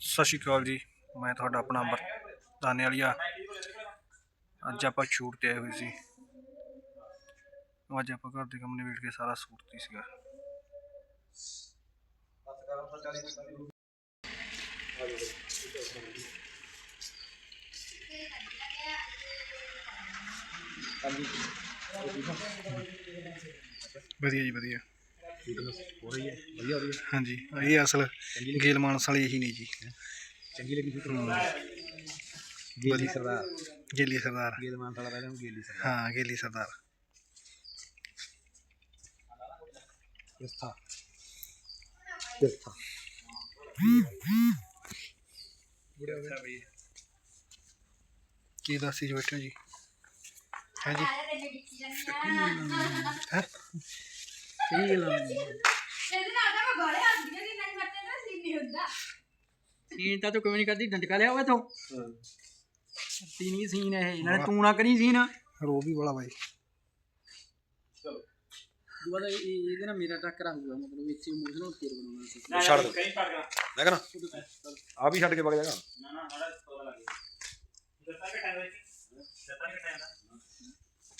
ਸਤਿ ਸ਼੍ਰੀ ਅਕਾਲ ਜੀ। ਮੈਂ ਤੁਹਾਡਾ ਆਪਣਾ ਅੰਬਰ ਦਾਨੇ ਵਾਲੀਆ ਅੱਜ ਆਪਾਂ ਸ਼ੂਟ ਤੇ ਆਏ ਹੋਏ ਸੀ। ਅੱਜ ਆਪਾਂ ਘਰ ਦੇ ਕੰਮ ਨਿਬੇੜ ਕੇ ਸਾਰਾ ਸੂਟ ਤੀ ਸੀਗਾ। ਵਧੀਆ ਜੀ, ਵਧੀਆ। ਹੋ ਰਹੀ ਹੈ ਵਧੀਆ ਹੋ ਰਹੀ ਹੈ। ਹਾਂਜੀ ਇਹ ਅਸਲ ਗੇਲ ਮਾਨਸ ਵਾਲੀ ਇਹੀ ਨਹੀਂ ਜੀ। ਚੰਗੀ ਲੱਗੀ ਸੀ ਹਮ, ਗੇਲੀ ਸਰਦਾਰ। ਗੇਲੀ ਸਰਦਾਰ। ਗੇਲ ਮਾਨ ਸਾਲਾ ਪਹਿਲਾਂ ਗੇਲੀ ਸਰਦਾਰ। ਹਾਂ ਗੇਲੀ ਸਰਦਾਰ। ਕਿਸਥਾ? ਕਿਸਥਾ? ਕੀ ਦੱਸੀ ਜੀ ਬੈਠੇ ਹੋ ਜੀ? ਹੈ ਜੀ? ਹੈ? ਸਹੀ ਗੱਲ ਸੀਨ ਤਾਂ ਤੂੰ ਕਿਉਂ ਨਹੀਂ ਕਰਦੀ? ਡੰਡਕਾ ਲਿਆ ਹੋਇਆ ਤੂੰ ਤੀਨੀ ਸੀਨ ਹੈ ਇਹ ਨਾਲੇ ਤੂੰ ਨਾ ਕਰੀ ਸੀਨ। ਰੋ ਵੀ ਬੜਾ ਬਾਈ। ਦੁਆ ਇਹਦੇ ਨਾਲ ਮੇਰਾ ਟੱਕਰਾ ਹੋਊਗਾ ਮਤਲਬ ਇੱਥੇ ਇਮੋਸ਼ਨਲ ਫੀਲ ਬਣਾਉਣਾ ਸੀ। ਛੱਡ ਦੋ। ਮੈਂ ਕਹਣਾ ਆ ਵੀ ਛੱਡ ਕੇ ਵਗ ਜਾਗਾ ਨਾ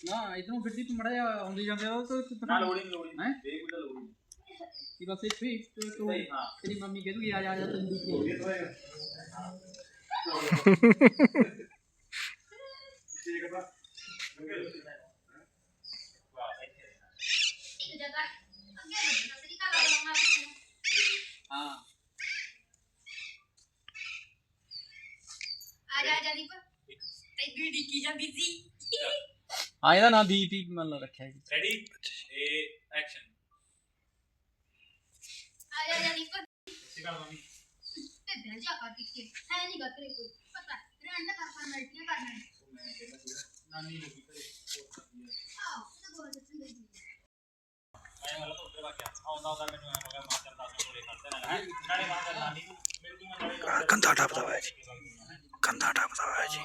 ਇਧਰੋਂ ਗੱਡੀ ਤੂੰ ਮੜਾ ਆਉਂਦੀ ਜਾਂਦੇ ਆ ਤਾਂ ਨਾ ਲੋੜੀ ਨਹੀਂ ਲੋੜੀ ਹੈ? ਬੇਗੁੱਲਾ ਲੋੜੀ ਕੀ ਬਸ ਇੱਥੇ ਹੀ ਤੂੰ ਤੂੰ ਤੇਰੀ ਮੰਮੀ ਕਹਿ ਦੂਗੀ ਆ ਜਾ ਆ ਜਾ ਤੈਨੂੰ ਦੇਖੀ ਹਾਂ। ਆ ਇਹਦਾ ਨਾਂ ਦੀਪ ਮੰਨ ਲਾ ਰੱਖਿਆ ਜੀ ਰੈਡੀ ਏ ਐਕਸ਼ਨ ਸਿਕਾ ਮੰਮੀ। ਨਾਨੀ ਨੂੰ ਵੀ ਕਰੇ ਮੈਂ ਵਾਲਾ ਤੋਂ ਉੱਤੇ ਵਾਕਿਆ ਆਉਂਦਾ ਆਉਂਦਾ ਮੈਨੂੰ ਐ ਹੋ ਗਿਆ ਮਾਂ ਚੰਦਾ ਸੋਲੇ ਕਰਦੇ ਨਾ ਹੈ? ਨਾਲੇ ਮਾਂ ਦਾ ਨਾਨੀ ਨੂੰ। ਮੇਰੇ ਤੋਂ ਨਾਲੇ ਕੰਧਾ ਟੱਪਦਾ ਹੋਇਆ ਜੀ। ਕੰਧਾ ਟੱਪਦਾ ਹੋਇਆ ਜੀ।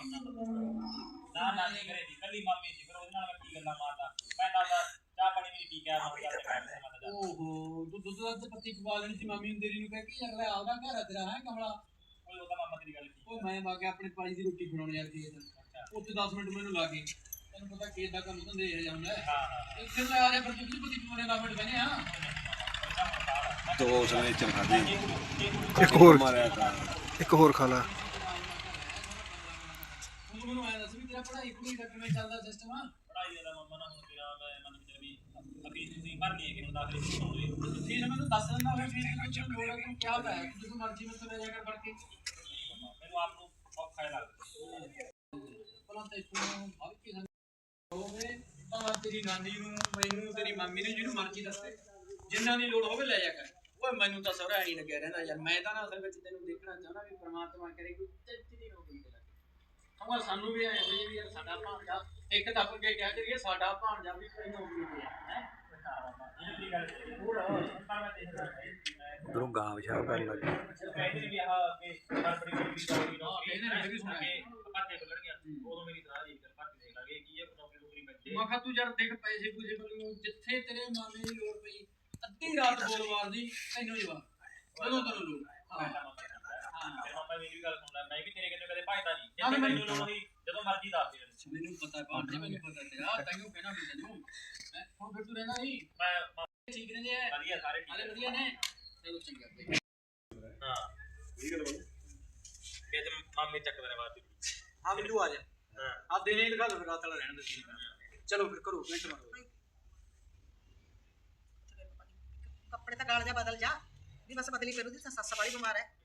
ਨਾਨੀ ਕਰੇ ਜੀ ਕੱਲੀ ਮਾਮੀ ਜੀ ਫਿਰ ਉਹਦੇ ਨਾਲ ਮੈਂ ਕੀ ਗੱਲਾਂ ਮਾਰਦਾ? ਮੈਂ ਦੱਸਦਾ ਚਾਹ ਪਾਣੀ ਵੀ ਨਹੀਂ ਪੀ ਕੇ ਆਇਆ ਮੈਂ ਤਾਂ ਬੈਠ ਕੇ। ਮੈਂ ਓਹੋ ਤੂੰ ਦੁੱਧ ਦਾ ਪੱਤੀ ਪਵਾ ਲੈਣੀ ਸੀ ਮਾਮੀ ਨੂੰ ਤੇਰੀ ਨੂੰ ਕਹਿ ਕੇ ਅਗਲਾ ਆਪਦਾ ਘਰ ਆ ਤੇਰਾ ਹੈ ਕਮਲਾ? ਕੋਈ ਉਹਦਾ ਮਾਮਾ ਤੇਰੀ ਗੱਲ ਠੀਕ ਉਹ ਮੈਂ ਮਾ ਕੇ ਆਪਣੇ ਭਾਈ ਦੀ ਰੋਟੀ ਬਣਾਉਣ ਯਾਰ ਕੀ ਉੱਥੇ 10 ਮਿੰਟ ਮੈਨੂੰ ਲੱਗੇ ਤੈਨੂੰ ਪਤਾ ਕੀ ਦਾ ਕੰਮ ਧੰਦੇ ਇਹ ਜਾਂਦਾ ਹੈ। ਹਾਂ ਹਾਂ ਇੱਥੇ ਤਾਂ ਆ ਜਾ ਪਰ ਤੂੰ ਪਤੀ ਪਵਾਉਣੇ 10 ਮਿੰਟ ਬਣੇ ਆ। ਦੋ ਸਮੇਂ ਚ ਖਾਦੇ ਇੱਕ ਹੋਰ ਇੱਕ ਹੋਰ ਖਾ ਲਾ। ਮੈਨੂੰ ਆਇਆ ਦੱਸ ਵੀ ਤੇਰਾ ਪੜ੍ਹਾਈ ਪੜ੍ਹਾਈ ਦਾ ਕਿਵੇਂ ਚੱਲਦਾ ਸਿਸਟਮ ਆ ਪੜਾਈ ਦਾ ਮਾਮਾ ਨਾ ਹੁਣ ਤੇਰਾ ਮੈਂ ਮੰਨ ਕੇ ਚੱਲ ਵੀ ਅਭੀ ਤੁਸੀਂ ਭਰ ਲਈ ਹੈ ਕਿ ਹੁਣ ਦਾਖਲੇ ਸ਼ੁਰੂ ਹੋਣਗੇ ਫਿਰ ਮੈਨੂੰ ਦੱਸ ਦਿੰਦਾ ਫਿਰ ਫਿਰ ਕੁਝ ਲੋੜ ਹੈ ਕਿ ਕਿਆ ਹੋਇਆ ਜਦੋਂ ਮਰਜ਼ੀ ਮੈਂ ਤੇ ਲੈ ਜਾ ਕਰ ਪੜ ਕੇ। ਮੈਨੂੰ ਆਪ ਨੂੰ ਔਖਾ ਹੀ ਲੱਗਦਾ। ਭਲਾ ਤੇ ਤੂੰ ਹਰ ਕਿਸੇ ਹੋਵੇ ਤਾਂ ਤੇਰੀ ਨਾਨੀ ਨੂੰ ਮੈਨੂੰ ਤੇਰੀ ਮੰਮੀ ਨੂੰ ਜਿਹਨੂੰ ਮਰਜ਼ੀ ਦੱਸੇ ਜਿੰਨਾ ਦੀ ਲੋੜ ਹੋਵੇ ਲੈ ਜਾ ਕਰ। ਓਏ ਮੈਨੂੰ ਤਾਂ ਸਹੁਰਾ ਹੀ ਲੱਗਿਆ ਰਹਿੰਦਾ ਯਾਰ ਮੈਂ ਤਾਂ ਨਾ ਅਸਲ ਵਿੱਚ ਤੈਨੂੰ ਦੇਖਣਾ ਚਾਹੁੰਦਾ ਵੀ ਪ੍ਰਮਾਤਮਾ ਕਰੇ ਕੋਈ ਚੱਜ ਦੀ ਨੌਕਰੀ ਤੇ ਸਮਾਂ ਸਾਨੂੰ ਵੀ ਆਇਆ ਵੀ ਵੀ ਯਾਰ ਸਾਡਾ ਭਾਣਜਾ ਇੱਕ ਦੱਬ ਕੇ ਕਿਹਾ ਕਰੀਏ ਸਾਡਾ ਭਾਣਜਾ ਵੀ ਕੋਈ ਨੌਕਰੀ ਤੇ ਹੈ ਪਰ ਉਧਰੋਂ ਗਾਂ ਵਿਛਾਵ ਕਰਨ ਲੱਗ ਗਿਆ ਕਹਿੰਦੇ ਵੀ ਆਹ ਕਿ ਹਰ ਬੜੀ ਵੀ ਜਾਊਗੀ ਨੌਕਰੀ ਇਹਨੇ ਵੀ ਵੀ ਸੁਣਿਆ। ਕਿ ਭਰਤੀ ਖੁੱਲਣਗੀਆਂ ਉਦੋਂ ਮੇਰੀ ਸਲਾਹ ਦੀ ਕਰ ਭਰਤੀ ਦੇਖ ਲਾਂਗੇ ਕੀ ਇਹ ਨੌਕਰੀ ਨੌਕਰੀ ਮਿਲ ਜੇ ਮੈਂ ਕਿਹਾ ਤੂੰ ਯਾਰ ਦੇਖ ਪੈਸੇ ਪੂਸੇ ਵੱਲੋਂ ਜਿੱਥੇ ਤੇਰੇ ਮਾਮੇ ਦੀ ਲੋੜ ਪਈ ਅੱਧੀ ਰਾਤ ਬੋਲ ਮਾਰਦੀ ਤੈਨੂੰ ਜਵਾਬ ਜਦੋਂ ਤੈਨੂੰ ਲੋੜ ਹਾਂ। ਫਿਰ ਮਾਮਾ ਮੇਰੀ ਵੀ ਗੱਲ ਸੁਣਦਾ ਮੈਂ ਵੀ ਤੇਰੇ ਕਿਤੇ ਕਦੇ ਭਜਦਾ ਨਹੀਂ। ਹਾਂ, ਜਿੱਥੇ ਮੈਨੂੰ- ਮੈਨੂੰ ਲੋੜ ਹੋਈ ਜਦੋਂ ਮਰਜ਼ੀ ਦੱਸ ਦੇ ਮੈਨੂੰ। ਪਤਾ ਭਾਣ ਜੀ ਮੈਨੂੰ ਪਤਾ ਤੇਰਾ ਤੈਨੂੰ ਕਹਿਣਾ ਵੀ ਤੈਨੂੰ। ਹੈਂ, ਹੁਣ ਫਿਰ ਤੂੰ ਰਹਿਣਾ ਨਹੀਂ ਮੈਂ ਮੈਂ ਠੀਕ ਰਹਿੰਦੇ ਆ? ਵਧੀਆ ਸਾਰੇ ਠੀਕ ਹਾਲੇ ਵਧੀਆ ਨੇ। ਚਲੋ ਚੰਗਾ ਬਈ ਹਾਂ। ਕਿ ਤੇ ਮਾਮੇ ਚੱਕਦੇ ਨੇ ਬਾਅਦ ਵਿੱਚ ਹਾਂ ਬਿੱਲੂ ਆ ਜਾ। ਹਾਂ। ਆ ਦਿਨੇ ਹੀ ਦਿਖਾ ਦੋ ਫਿਰ ਰਾਤ ਵਾਲਾ ਰਹਿਣ ਦੇ ਚਲੋ ਫਿਰ ਕਰੋ ਮਿੰਟ ਮਾਰੋ। ਕੱਪੜੇ ਤਾਂ ਗਾਲ ਜਾ ਬਦਲ ਜਾ। ਵੀ ਬਸ ਬਦਲੀ ਫਿਰੂ ਦੀ ਸੱਸ ਵਾਲੀ ਬਿਮਾਰ ਹੈ।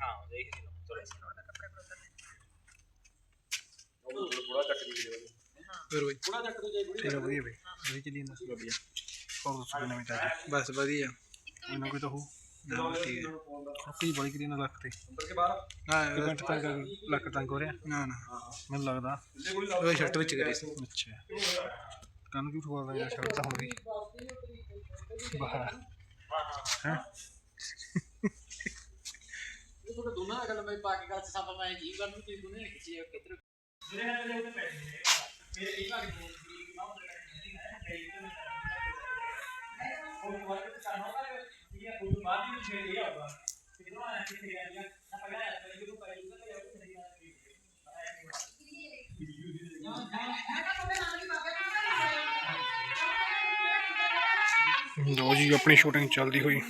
ਹਾਂ ਦੇਖ ਸੀ ਚਲੋ। ਪੈਸੇ ਨੋਟ ਦਾ ਕੱਪੜੇ ਬਦਲ ਥੋੜਾ ਚੱਕ ਦੀ ਫਿਰ ਬਾਈ ਥੋੜਾ ਚੱਕ ਦੋ ਜੇ ਠੀਕ ਆ ਵਧੀਆ ਬਾਈ। ਵਧੀਆ ਚੱਲੀ ਜਾਂਦਾ। ਵਧੀਆ। ਹੋਰ ਦੱਸੋ ਨਵੀਂ ਤਾਜੀ ਬਸ। ਵਧੀਆ। ਕੋਈ ਨਾ ਕੋਈ ਤਾਂ ਹੋ ਨਾ ਠੀਕ ਹੈ ਆਪਣੀ ਬੜੀ ਕਰੀ ਨਾ ਲੱਖ ਤੇ। ਹਾਂ ਇਵੈਂਟ ਤੰਗ ਆ ਗਈ, ਲੱਖ ਤੰਗ ਹੋ ਰਿਹਾ। ਨਾ ਨਾ। ਮੈਨੂੰ ਲੱਗਦਾ। ਉਹ ਸ਼ਰਟ ਵਿੱਚ ਕਰੀ ਸੀ। ਅੱਛਾ। ਕੰਨ ਕਿਉਂ ਠਵਾ ਰਿਹਾ ਸ਼ਰਟ ਤਾਂ ਹੁਣ ਵੀ ਬਾਹਰ। ਹੈ? ਇਹ ਤੁਹਾਡੇ ਦੋਨਾਂ ਦਾ ਮੈਂ ਪਾ ਕੇ ਗੱਲ ਸਾਬਾ ਮੈਂ ਜੀ ਗੱਲ ਨੂੰ ਤੁਸੀਂ ਦੋਨੇ ਖਿੱਚੀ ਆ ਜਿਹੜੇ ਹੱਥ ਦੇ ਉੱਤੇ ਪੈਸੇ ਨੇ ਇਹ ਭਾਗ ਨੂੰ ਨਾ ਉਹ ਜਿਹੜਾ ਨਹੀਂ ਹੈ ਕਈ ਤੋਂ ਮੈਂ ਕਰਾਂਗਾ ਉਹ ਵਾਰ ਤੇ ਕਰਨਾ ਹੋਗਾ ਇਹ ਉਹ ਬਾਅਦ ਵਿੱਚ ਫੇਰ ਇਹ ਆਊਗਾ। ਕਿਦੋਂ ਆਇਆ ਕਿ ਤੇ ਆਇਆ ਨਾ ਪਹਿਲਾਂ ਆਇਆ ਪਹਿਲੇ ਨੂੰ ਪਹਿਲੇ ਨੂੰ ਤਾਂ ਆਇਆ ਨਹੀਂ ਆਇਆ ਨਾ ਜੀ ਆਪਣੀ ਸ਼ੂਟਿੰਗ ਚੱਲਦੀ ਹੋਈ।